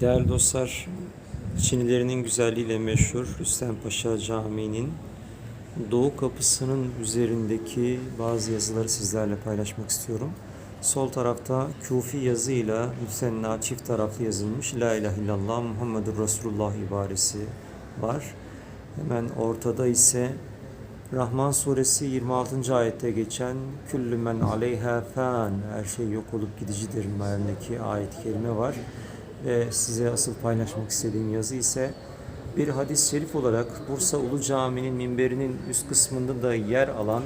Değerli dostlar, Çinilerinin güzelliğiyle meşhur Rüstem Paşa Camii'nin doğu kapısının üzerindeki bazı yazıları sizlerle paylaşmak istiyorum. Sol tarafta Kufi yazıyla müsenna çift taraflı yazılmış La ilahe illallah Muhammedur Resulullah ibaresi var. Hemen ortada ise Rahman suresi 26. ayette geçen Küllü men aleyha fan her şey yok olup gidicidir mealindeki ayet-i kerime var. Ve size asıl paylaşmak istediğim yazı ise bir hadis-i şerif olarak Bursa Ulu Cami'nin minberinin üst kısmında da yer alan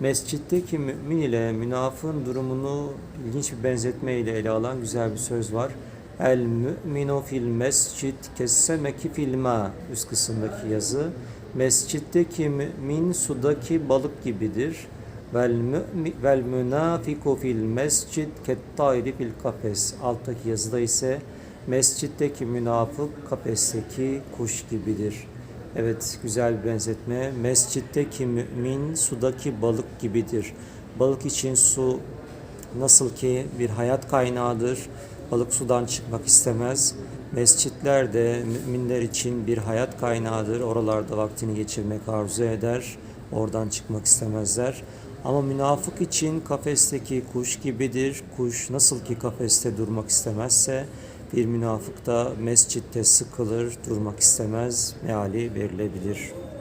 mescitteki mümin ile münafığın durumunu ilginç bir benzetmeyle ele alan güzel bir söz var. El mü'minu fil mescid kessemeki fil ma üst kısımdaki yazı. Mescitteki mümin sudaki balık gibidir. Vel vel münafiku fil mescid kettayri fil kafes. Alttaki yazıda ise mescitteki münafık kafesteki kuş gibidir. Evet güzel bir benzetme. Mescitteki mümin sudaki balık gibidir. Balık için su nasıl ki bir hayat kaynağıdır. Balık sudan çıkmak istemez. Mescitler de müminler için bir hayat kaynağıdır. Oralarda vaktini geçirmek arzu eder. Oradan çıkmak istemezler. Ama münafık için kafesteki kuş gibidir. Kuş nasıl ki kafeste durmak istemezse bir münafık da mescitte sıkılır, durmak istemez meali verilebilir.